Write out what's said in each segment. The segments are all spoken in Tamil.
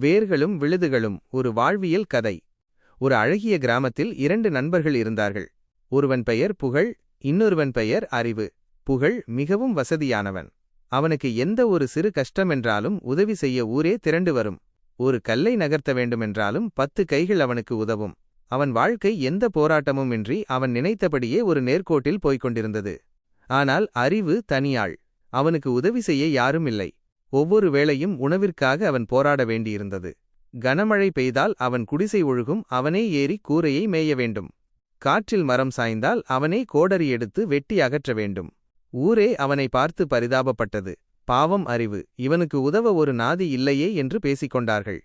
வேர்களும் விழுதுகளும் ஒரு வாழ்வியல் கதை. ஒரு அழகிய கிராமத்தில் இரண்டு நண்பர்கள் இருந்தார்கள். ஒருவன் பெயர் புகழ் இன்னொருவன் பெயர் அறிவு. புகழ் மிகவும் வசதியானவன். அவனுக்கு எந்த ஒரு சிறு கஷ்டமென்றாலும் உதவி செய்ய ஊரே திரண்டு வரும். ஒரு கல்லை நகர்த்த வேண்டுமென்றாலும் பத்து கைகள் அவனுக்கு உதவும். அவன் வாழ்க்கை எந்த போராட்டமும் இன்றி அவன் நினைத்தபடியே ஒரு நேர்கோட்டில் போய்க் கொண்டிருந்தது. ஆனால் அறிவு தனியாள். அவனுக்கு உதவி செய்ய யாரும் இல்லை. ஒவ்வொரு வேளையும் உணவிற்காக அவன் போராட வேண்டியிருந்தது. கனமழை பெய்தால் அவன் குடிசை ஒழுகும் அவனே ஏறி கூரையை மேய வேண்டும். காற்றில் மரம் சாய்ந்தால் அவனே கோடரி எடுத்து வெட்டி அகற்ற வேண்டும். ஊரே அவனை பார்த்து பரிதாபப்பட்டது. பாவம் அறிவு இவனுக்கு உதவ ஒரு நாதி இல்லையே என்று பேசிக் கொண்டார்கள்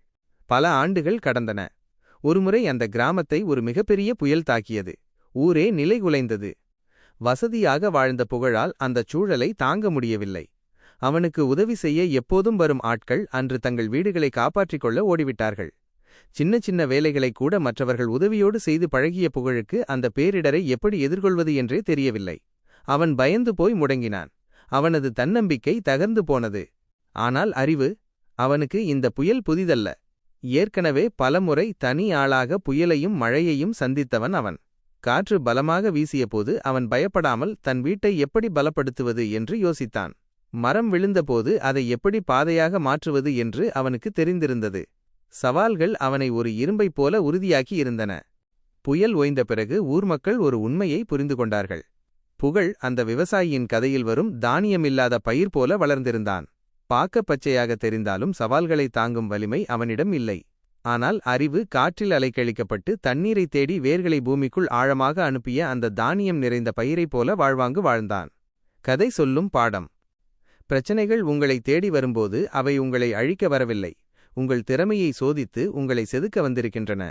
பல ஆண்டுகள் கடந்தன. ஒருமுறை அந்த கிராமத்தை ஒரு மிகப்பெரிய புயல் தாக்கியது. ஊரே நிலைகுலைந்தது வசதியாக வாழ்ந்த புகழால் அந்தச் சூழலை தாங்க முடியவில்லை. அவனுக்கு உதவி செய்ய எப்போதும் வரும் ஆட்கள் அன்று தங்கள் வீடுகளை காப்பாற்றிக் கொள்ள ஓடிவிட்டார்கள். சின்ன சின்ன வேலைகளை கூட மற்றவர்கள் உதவியோடு செய்து பழகிய புகழுக்கு அந்த பேரிடரை எப்படி எதிர்கொள்வது என்றே தெரியவில்லை. அவன் பயந்து போய் முடங்கினான். அவனது தன்னம்பிக்கை தகர்ந்து போனது. ஆனால் அறிவு அவனுக்கு இந்த புயல் புதிதல்ல. ஏற்கனவே பலமுறை தனி ஆளாக புயலையும் மழையையும் சந்தித்தவன் அவன். காற்று பலமாக வீசியபோது அவன் பயப்படாமல் தன் வீட்டை எப்படி பலப்படுத்துவது என்று யோசித்தான். மரம் விழுந்தபோது அதை எப்படி பாதையாக மாற்றுவது என்று அவனுக்கு தெரிந்திருந்தது. சவால்கள் அவனை ஒரு இரும்பைப் போல உறுதியாக்கி இருந்தன. புயல் ஓய்ந்த பிறகு ஊர் மக்கள் ஒரு உண்மையை புரிந்து கொண்டார்கள். புகழ் அந்த விவசாயியின் கதையில் வரும் தானியமில்லாத பயிர் போல வளர்ந்திருந்தான். பாக்க பச்சையாக தெரிந்தாலும் சவால்களை தாங்கும் வலிமை அவனிடம் இல்லை. ஆனால் அறிவு காற்றில் அலைக்கழிக்கப்பட்டு தண்ணீரை தேடி வேர்களை பூமிக்குள் ஆழமாக அனுப்பிய அந்த தானியம் நிறைந்த பயிரைப் போல வாழ்வாங்கு வாழ்ந்தான். கதை சொல்லும் பாடம். பிரச்சனைகள் உங்களை தேடி வரும்போது அவை உங்களை அழிக்க வரவில்லை. உங்கள் திறமையை சோதித்து உங்களை செதுக்க வந்திருக்கின்றன.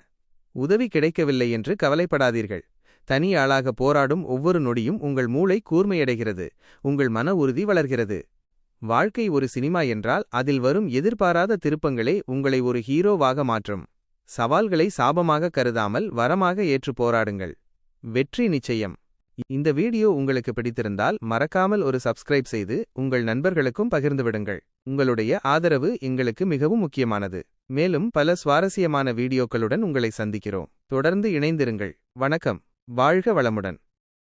உதவி கிடைக்கவில்லை என்று கவலைப்படாதீர்கள். தனி ஆளாக போராடும் ஒவ்வொரு நொடியும் உங்கள் மூளை கூர்மையடைகிறது. உங்கள் மன உறுதி வளர்கிறது. வாழ்க்கை ஒரு சினிமா என்றால் அதில் வரும் எதிர்பாராத திருப்பங்களே உங்களை ஒரு ஹீரோவாக மாற்றும். சவால்களை சாபமாக கருதாமல் வரமாக ஏற்று போராடுங்கள். வெற்றி நிச்சயம். இந்த வீடியோ உங்களுக்கு பிடித்திருந்தால் மறக்காமல் ஒரு சப்ஸ்கிரைப் செய்து உங்கள் நண்பர்களுக்கும் பகிர்ந்துவிடுங்கள். உங்களுடைய ஆதரவு எங்களுக்கு மிகவும் முக்கியமானது. மேலும் பல சுவாரஸ்யமான வீடியோக்களுடன் உங்களை சந்திக்கிறோம். தொடர்ந்து இணைந்திருங்கள். வணக்கம். வாழ்க வளமுடன்.